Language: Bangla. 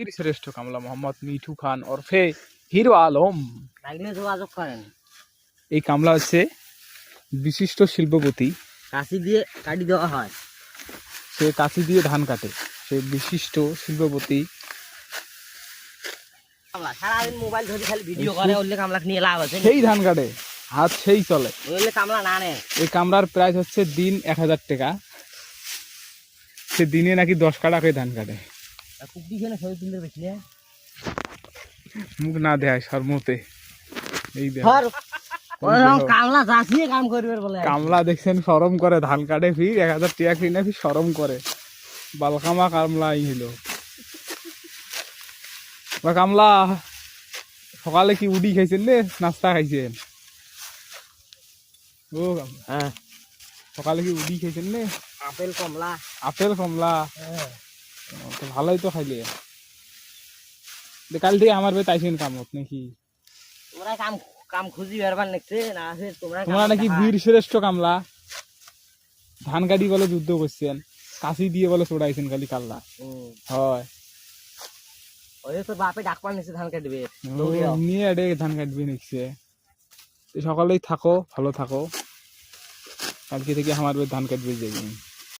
বীর শ্রেষ্ঠ কামলা মোহাম্মদ মিঠু খান ওরফে হিরো আলম। যোগাযোগ করেন। এই কামলা হচ্ছে বিশিষ্ট শিল্পপতি। কাশি দিয়ে কাটি দেওয়া হয়। সে কাঁচি দিয়ে ধান কাটে। সে বিশিষ্ট শিল্পপতি। সারাদিন মোবাইল ধরে খালি ভিডিও করে ওইলে কামলা নিয়ে লাভ আছে সেই ধান কাটে হাত সেই চলে। ওইলে কামলা না নেয়। এই কামরার প্রাইস হচ্ছে দিন এক হাজার টাকা। সে দিনে নাকি দশ কাটা করে ধান কাটে। কুকটি খেলে মুখ না দেয় সর্মতে এই দেখ। কামলা চাষিয়ে কাম করবে বলে। কামলা দেখছেন সরম করে। ধান কাটে ফির এক হাজার টাকা কিনে ফির সরম করে। বালকামা কামলা এই হলো বা কামলা সকালে কি উডি খাইছেন রে নাস্তা খাইছেন? ও কামলা, হ্যাঁ। সকালে কি উডি খাইছেন রে আপেল কমলা। আপেল কমলা। হ্যাঁ। তো ভালোই তো খাইলে। কাল থেকে আমার কামত নাকি। তোমরা কাম কাম খুঁজি বেরবার নেকছে না আছে তোমরা তোমরা নাকি বীর শ্রেষ্ঠ কামলা। ধান গাড়ি বলে যুদ্ধ করছেন কাশি দিয়ে বলে চড়াইছেন খালি কাল্লা। হয়। ওই তোর বাপে নিচ্ছে ধান কাটবে নিয়ে এডে ধান কাটবে নিচ্ছে সকলেই থাকো ভালো থাকো। কালকে থেকে আমার ধান কাটবে যাই